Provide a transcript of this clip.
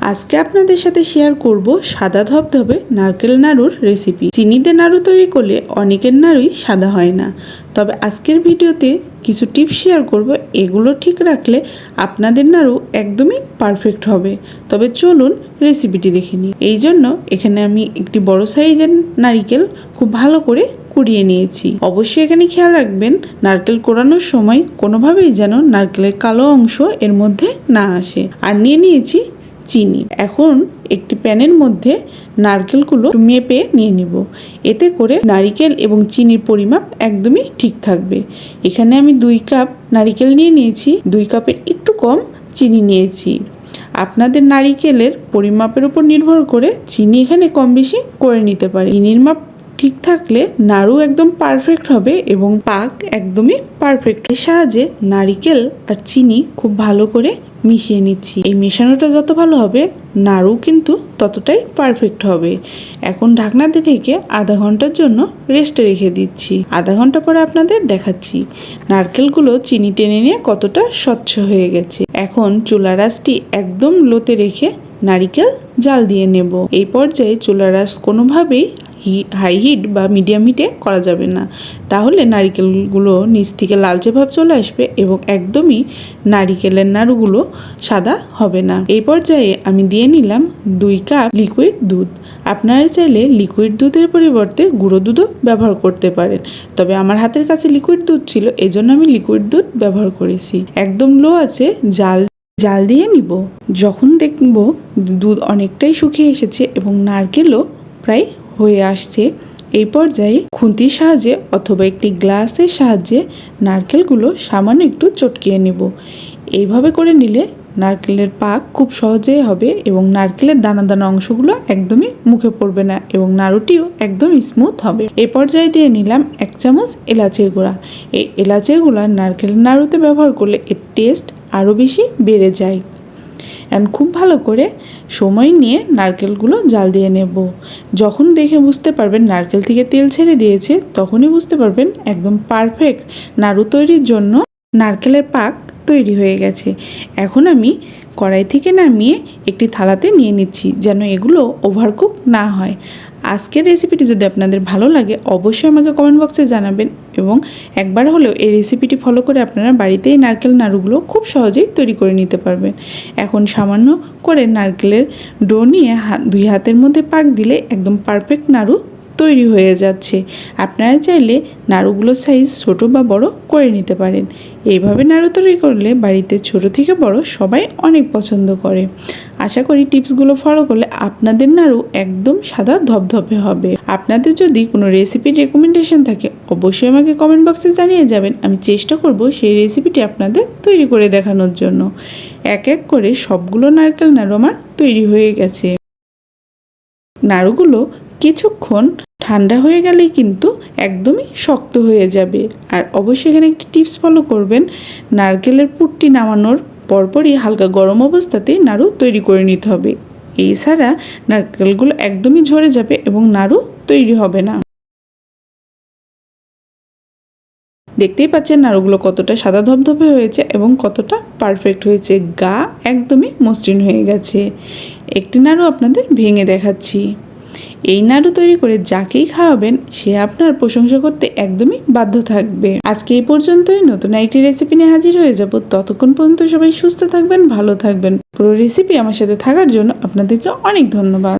আজকে আপনাদের সাথে শেয়ার করব সাদা ধবধবে নারকেল নাড়ুর রেসিপি চিনিতে নাড়ু তৈরি করলে অনেকের নাড়ুই সাদা হয় না। তবে আজকের ভিডিওতে কিছু টিপস শেয়ার করব, এগুলো ঠিক রাখলে আপনাদের নাড়ু একদমই পারফেক্ট হবে। তবে চলুন রেসিপিটি দেখে নিই। এই জন্য এখানে আমি একটি বড় সাইজের নারিকেল খুব ভালো করে কুড়িয়ে নিয়েছি। অবশ্যই এখানে খেয়াল রাখবেন, নারকেল কোড়ানোর সময় কোনোভাবেই যেন নারকেলের কালো অংশ এর মধ্যে না আসে। আর নিয়ে নিয়েছি চিনি। এখন একটি প্যানের মধ্যে নারকেলগুলো মেপে নিয়ে নেব। এতে করে নারিকেল এবং চিনির পরিমাপ একদমই ঠিক থাকবে। এখানে আমি দুই কাপ নারিকেল নিয়ে নিয়েছি। দুই কাপের একটু কম চিনি নিয়েছি। আপনাদের নারিকেলের পরিমাপের উপর নির্ভর করে চিনি এখানে কম বেশি করে নিতে পারে। চিনির মাপ ঠিক থাকলে নাড়ু একদম পারফেক্ট হবে এবং পাক একদমই পারফেক্ট এর সাহায্যে নারিকেল আর চিনি খুব ভালো করে মিশিয়ে নিচ্ছি। এই মেশানোটা যত ভালো হবে, নাড়ু কিন্তু ততটাই পারফেক্ট হবে। এখন ঢাকনাতে থেকে আধা ঘণ্টার জন্য রেস্টে রেখে দিচ্ছি। আধা ঘণ্টা পরে আপনাদের দেখাচ্ছি নারকেলগুলো চিনি টেনে নিয়ে কতটা স্বচ্ছ হয়ে গেছে। এখন চুলা রাসটি একদম লোতে রেখে নারিকেল জাল দিয়ে নেব। এই পর্যায়ে চুলা রাস কোনোভাবেই হাই হিট বা মিডিয়াম হিটে করা যাবে না। তাহলে নারিকেলগুলো নিচ থেকে লালচে ভাব চলে আসবে এবং একদমই নারিকেলের নাড়ুগুলো সাদা হবে না। এই পর্যায়ে আমি দিয়ে নিলাম দুই কাপ লিকুইড দুধ। আপনারা চাইলে লিকুইড দুধের পরিবর্তে গুঁড়ো দুধও ব্যবহার করতে পারেন। তবে আমার হাতের কাছে লিকুইড দুধ ছিল এই জন্য আমি লিকুইড দুধ ব্যবহার করেছি। একদম লো আছে, জাল জাল দিয়ে নিব। যখন দেখব দুধ অনেকটাই শুকিয়ে এসেছে এবং নারকেলও প্রায় হয়ে আসছে। এই পর্যায়ে খুন্তির সাহায্যে অথবা একটি গ্লাসের সাহায্যে নারকেলগুলো সামান্য একটু চটকিয়ে নেব। এইভাবে করে নিলে নারকেলের পাক খুব সহজেই হবে এবং নারকেলের দানা দানা অংশগুলো একদমই মুখে পড়বে না এবং নাড়ুটিও একদম স্মুথ হবে। এ পর্যায়ে দিয়ে নিলাম এক চামচ এলাচের গুঁড়া। এই এলাচের গুঁড়া নারকেলের নাড়ুতে ব্যবহার করলে এর টেস্ট আরও বেশি বেড়ে যায়। অ্যান্ড খুব ভালো করে সময় নিয়ে নারকেলগুলো জাল দিয়ে নেব। যখন দেখে বুঝতে পারবেন নারকেল থেকে তেল ছেড়ে দিয়েছে, তখনই বুঝতে পারবেন একদম পারফেক্ট নাড়ু তৈরির জন্য নারকেলের পাক তৈরি হয়ে গেছে। এখন আমি কড়াই থেকে নামিয়ে একটি থালাতে নিয়ে নিচ্ছি, যেন এগুলো ওভারকুক না হয়। আজকের রেসিপিটি যদি আপনাদের ভালো লাগে, অবশ্যই আমাকে কমেন্ট বক্সে জানাবেন এবং একবার হলেও এই রেসিপিটি ফলো করে আপনারা বাড়িতেই নারকেল নাড়ুগুলো খুব সহজেই তৈরি করে নিতে পারবেন। এখন সামান্য করে নারকেলের ডো নিয়ে দুই হাতের মধ্যে পাক দিলে একদম পারফেক্ট নাড়ু তৈরি হয়ে যাচ্ছে। আপনারা চাইলে নাড়ুগুলোর সাইজ ছোট বা বড় করে নিতে পারেন। এইভাবে নাড়ু তৈরি করলে বাড়িতে ছোট থেকে বড় সবাই অনেক পছন্দ করে। আশা করি টিপসগুলো ফলো করলে আপনাদের নাড়ু একদম সাদা ধপধপে হবে। আপনাদের যদি কোনো রেসিপির রেকমেন্ডেশন থাকে, অবশ্যই আমাকে কমেন্ট বক্সে জানিয়ে যাবেন। আমি চেষ্টা করব সেই রেসিপিটি আপনাদের তৈরি করে দেখানোর জন্য। এক এক করে সবগুলো নারকেল নাড়ু আমার তৈরি হয়ে গেছে। নাড়ুগুলো কিছুক্ষণ ঠান্ডা হয়ে গেলেই কিন্তু একদমই শক্ত হয়ে যাবে। আর অবশ্যই এখানে একটি টিপস ফলো করবেন, নারকেলের পুটটি নামানোর পরপরই হালকা গরম অবস্থাতে নাড়ু তৈরি করে নিতে হবে। এই ছাড়া নারকেলগুলো একদমই ঝরে যাবে এবং নাড়ু তৈরি হবে না। দেখতেই পাচ্ছেন নাড়ুগুলো কতটা সাদা ধবধবে হয়েছে এবং কতটা পারফেক্ট হয়েছে। গা একদমই মসৃণ হয়ে গেছে। একটি নাড়ু আপনাদের ভেঙে দেখাচ্ছি। এই নাড়ু তৈরি করে যাকেই খাওয়াবেন, সে আপনার প্রশংসা করতে একদমই বাধ্য থাকবে। আজকে এই পর্যন্তই। নতুন একটি রেসিপি নিয়ে হাজির হয়ে যাব। ততক্ষণ পর্যন্ত সবাই সুস্থ থাকবেন, ভালো থাকবেন। পুরো রেসিপি আমার সাথে থাকার জন্য আপনাদেরকে অনেক ধন্যবাদ।